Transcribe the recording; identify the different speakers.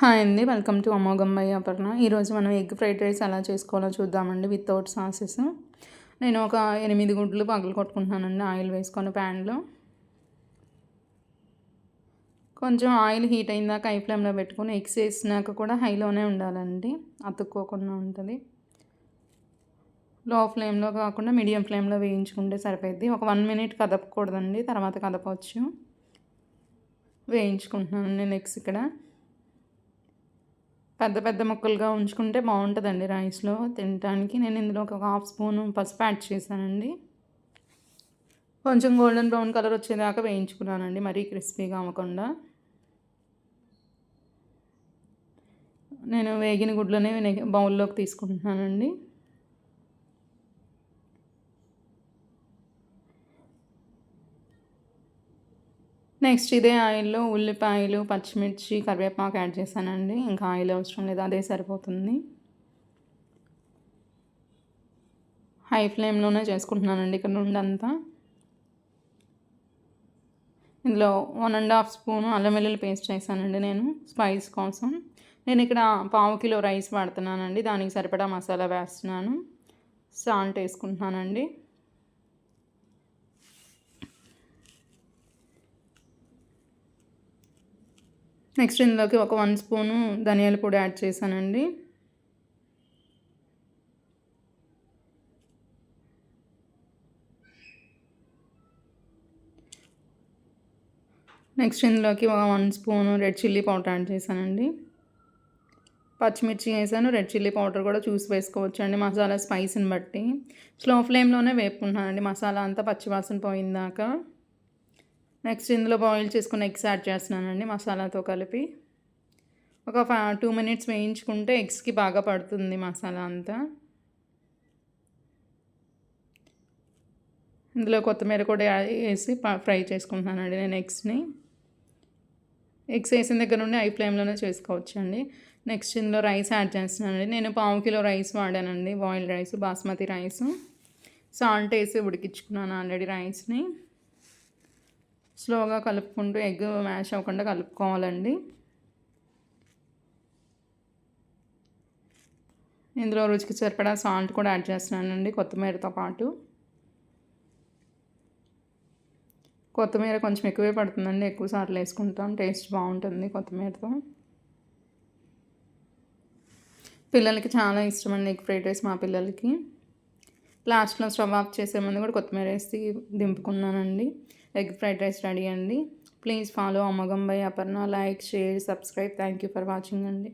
Speaker 1: Hi అండి. Welcome to అమోఘంబయ్య అపర్ణ. ఈరోజు మనం ఎగ్ ఫ్రైడ్ రైస్ ఎలా చేసుకోవాలో చూద్దామండి వితౌట్ సాసెస్. నేను ఒక ఎనిమిది గుడ్లు పగలు కొట్టుకుంటున్నానండి ఆయిల్ వేసుకొని ప్యాన్లో. కొంచెం ఆయిల్ హీట్ అయిందాక హై ఫ్లేమ్లో పెట్టుకొని ఎగ్స్ వేసినాక కూడా హైలోనే ఉండాలండి. అతుక్కోకుండా ఉంటుంది. లో ఫ్లేమ్లో కాకుండా మీడియం ఫ్లేమ్లో వేయించుకుంటే సరిపోద్ది ఒక వన్ మినిట్ కదపకూడదండి తర్వాత కదపవచ్చు. వేయించుకుంటున్నాను నేను ఎగ్స్ ఇక్కడ. పెద్ద పెద్ద ముక్కలుగా ఉంచుకుంటే బాగుంటుందండి రైస్లో. తినడానికి నేను ఇందులో ఒక హాఫ్ స్పూన్ పసుపు యాడ్ చేశానండి. కొంచెం గోల్డెన్ బ్రౌన్ కలర్ వచ్చేదాకా వేయించుకున్నానండి మరీ క్రిస్పీగా అవ్వకుండా. నేను వేగిన గుడ్లనే బౌల్లోకి తీసుకుంటున్నానండి. నెక్స్ట్ ఇదే ఆయిల్లో ఉల్లిపాయలు పచ్చిమిర్చి కరివేపాకు యాడ్ చేశానండి. ఇంకా ఆయిల్ అవసరం లేదు అదే సరిపోతుంది. హై ఫ్లేమ్లోనే చేసుకుంటున్నానండి ఇక్కడ నుండి అంతా ఇందులో వన్ అండ్ హాఫ్ స్పూన్ అల్లం వెల్లుల్లి పేస్ట్ చేశానండి నేను స్పైస్ కోసం. నేను ఇక్కడ పావు కిలో రైస్ వాడుతున్నానండి దానికి సరిపడా మసాలా వేస్తున్నాను. సాల్ట్ వేసుకుంటున్నానండి. నెక్స్ట్ ఇందులోకి ఒక వన్ స్పూను ధనియాల పొడి యాడ్ చేశానండి. నెక్స్ట్ ఇందులోకి ఒక one spoon red chilli powder add చేశానండి. పచ్చిమిర్చి వేసాను రెడ్ చిల్లీ పౌడర్ కూడా చూసి వేసుకోవచ్చు అండి మసాలా స్పైస్ని బట్టి. స్లో ఫ్లేమ్లోనే వేపుకుంటున్నానండి మసాలా అంతా పచ్చివాసన పోయిందాక నెక్స్ట్ ఇందులో బాయిల్ చేసుకున్న ఎగ్స్ యాడ్ చేస్తున్నానండి మసాలాతో కలిపి. ఒక ఫైవ్ టూ మినిట్స్ వేయించుకుంటే ఎగ్స్కి బాగా పడుతుంది మసాలా అంతా. ఇందులో కొత్తిమీర కూడా వేసి ఫ్రై చేసుకుంటున్నానండి నేను ఎగ్స్ని. ఎగ్స్ వేసిన దగ్గర నుండి ఐ ఫ్లేమ్లోనే చేసుకోవచ్చు అండి నెక్స్ట్ ఇందులో రైస్ యాడ్ చేస్తున్నానండి. నేను పావు kilo rice వాడానండి boiled rice basmati rice. Salt వేసి ఉడికించుకున్నాను ఆల్రెడీ రైస్ని. స్లోగా కలుపుకుంటూ ఎగ్ మ్యాష్ అవ్వకుండా కలుపుకోవాలండి. ఇందులో రుచికి సరిపడా సాల్ట్ కూడా యాడ్ చేస్తున్నానండి కొత్తిమీరతో పాటు. కొత్తిమీర కొంచెం ఎక్కువే పడుతుందండి ఎక్కువ సార్లు వేసుకుంటాం. టేస్ట్ బాగుంటుంది కొత్తిమీరతో. పిల్లలకి చాలా ఇష్టం అండి ఎగ్ ఫ్రైడ్ రైస్ మా పిల్లలకి. లాస్ట్లో స్టవ్ ఆఫ్ చేసే ముందు కూడా కొత్తిమీర వేసి దింపుకున్నానండి. ఎగ్ ఫ్రైడ్ రైస్ రెడీ అండి. Please follow అమ్మగం by Aparna. Like share subscribe. Thank you for watching అండి.